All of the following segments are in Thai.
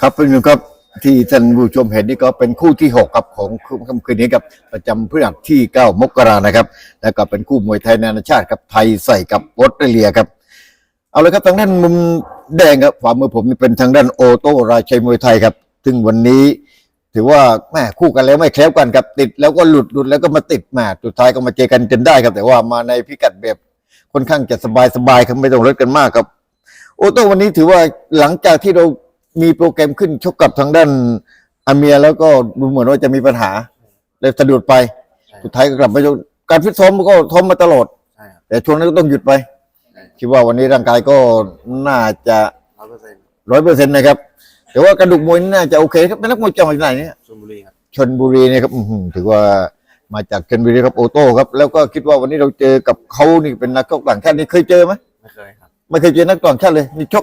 ครับเป็นครับที่ท่านผู้ชมเห็นนี่ก็เป็นคู่ที่ 6 ครับของค่ำคืนนี้ครับประจำพฤหัสที่ 9 มกรานะครับ แล้วก็เป็นคู่มวยไทยนานาชาติครับไทยใส่กับออสเตรเลียครับ เอาเลยครับทางด้านมุมแดงครับขวามือผมนี่เป็นทางด้านโอโต้ราชัยมวยไทยครับ ซึ่งวันนี้ถือว่าแม่คู่กันแล้วไม่แคล้วกันครับติดแล้วก็หลุดหลุดแล้วก็มาติดมาสุดท้ายก็มาเจอกันจนได้ครับ แต่ว่ามาในพิกัดแบบค่อนข้างจะสบายสบายครับไม่ต้องลดกันมากครับ โอโต้วันนี้ถือว่าหลังจากที่เรา มีโปรแกรมขึ้นชกกับทางด้านอาเมียแล้วก็ดูเหมือนว่าจะมีปัญหาเลยสะดุดไปใช่สุดท้ายก็กลับมาชกการฟิตซ้อมก็ทอมมาตลอด ใช่ครับแต่ช่วงนั้นก็ต้องหยุดไปใช่คิดว่าวันนี้ร่างกายก็น่าจะร้อยเปอร์เซ็นต์ร้อยเปอร์เซ็นต์นะครับแต่ว่ากระดูกมวยนี่น่าจะโอเคครับเป็นนักมวยจังหวัดไหนเนี่ยชลบุรีครับชนบุรีนะครับอื้อหือถือว่ามาจากชนบุรีครับโอโต้ครับ แล้วก็คิดว่าวันนี้เราเจอกับเขานี่เป็นนักชกต่างชาตินี่เคยเจอไหมไม่เคยครับไม่เคยเจอนักต่างชาติเลยนี่ชก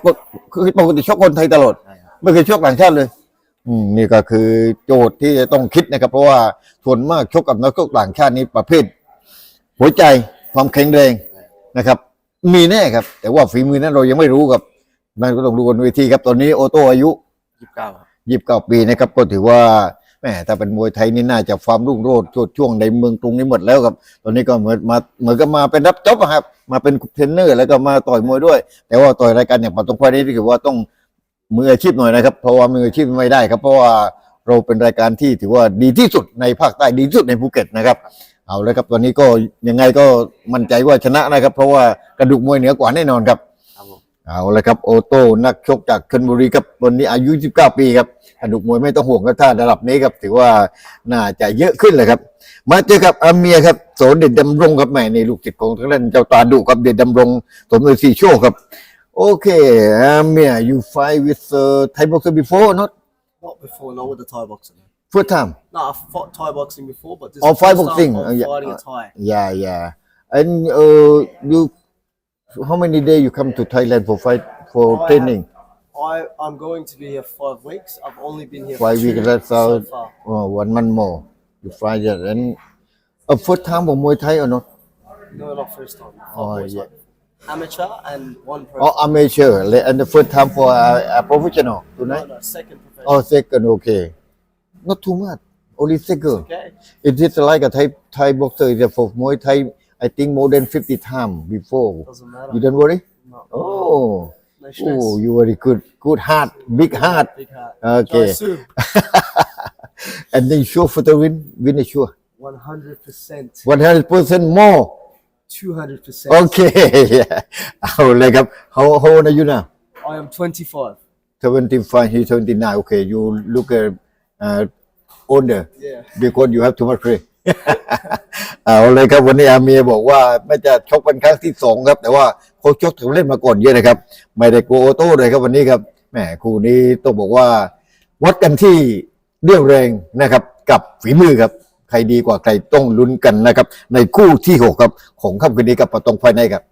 คือปกติชกคนไทยตลอดใช่ครับ ไม่เคยชกต่างชาติเลย อืมนี่ก็คือโจทย์ที่จะต้องคิดนะครับ เพราะว่าส่วนมากชกกับนักชกต่างชาตินี่ประเภท หัวใจความแข็งแรงนะครับ มีแน่ครับ แต่ว่าฝีมือนั้นเรายังไม่รู้ครับนั่นก็ต้องดูบนเวทีครับตอนนี้โอโต้อายุยี่สิบเก้าครับยี่สิบเก้าปีนะครับ ก็ถือว่าแหมถ้าเป็นมวยไทยนี่น่าจะความรุ่งโรจน์ช่วงในเมืองกรุงนี้หมดแล้วครับ ตอนนี้ก็เหมือนมาเหมือนกับมาเป็นรับจ็อบอะครับ มาเป็นเทรนเนอร์แล้วก็มาต่อยมวยด้วย แต่ว่าต่อยรายการอย่างปัตตงควายนี่ถือว่าต้อง มืออาชีพหน่อยนะครับ เพราะว่ามืออาชีพไม่ได้ครับ เพราะว่าเราเป็นรายการที่ถือว่าดีที่สุดในภาคใต้ดีที่สุดในภูเก็ตนะครับ เอาเลยครับตอนนี้ก็ยังไงก็มั่นใจว่าชนะนะครับ เพราะว่ากระดูกมวยเหนือกว่าแน่นอนครับครับผมเอาเลยครับโอโต้นักชกจากชนบุรีครับวันนี้อายุ19ปีครับกระดูกมวยไม่ต้องห่วงครับถ้าระดับนี้ครับถือว่าน่าจะเยอะขึ้นเลยครับ มาเจอกับอาเมียครับโสเด็ดดำรงครับแหม่ในลูกศิษย์ของทางด้านเจ้าตาดุครับเด็ดดำรงสมเด็จสีโชคครับ Okay, um, yeah, you fight with uh, Thai boxer before or not? Not before, not with the Thai boxer. First time. No, I fought Thai boxing before, but this oh, is Thai boxing. Time I'm fighting a Thai. Yeah, yeah. And uh, you, how many days you come to Thailand for fight for I training? Have, I I'm going to be here five weeks. I've only been here five weeks. That's so far. Oh, one month more. You fight that and a uh, first time for Muay Thai or not? No, not first time. Oh yeah. Amateur and one pro. or amateur and the first time for a, a professional no, tonight no, second professional. oh second okay not too much only second Okay. it is like a Thai Thai boxer is for Muay Thai I think more than 50 times before Doesn't matter. you don't worry No. oh No stress. oh you very good good heart big heart Big heart. Okay. And then sure for the win win is sure 100%. 100% more 200%. โอเคเอาเลยครับ how how old are you now I am 25. 75 he's 79 okay you look uh, uh, older Yeah. because you have too much weight เอาเลยครับวันนี้อาเมียบอกว่าไม่จะชกเป็นครั้งที่สองครับ แต่ว่าเขาชกถึงเล่นมาก่อนเยอะนะครับ ไม่ได้กลัวโอโต้เลยครับวันนี้ครับแหมคู่นี้ต้องบอกว่า วัดกันที่เรี่ยวแรงนะครับ กับฝีมือครับ ใครดีกว่าใครต้องลุ้นกันนะครับ ในคู่ที่หกครับของค่ำคืนนี้กับปะตงภายในครับ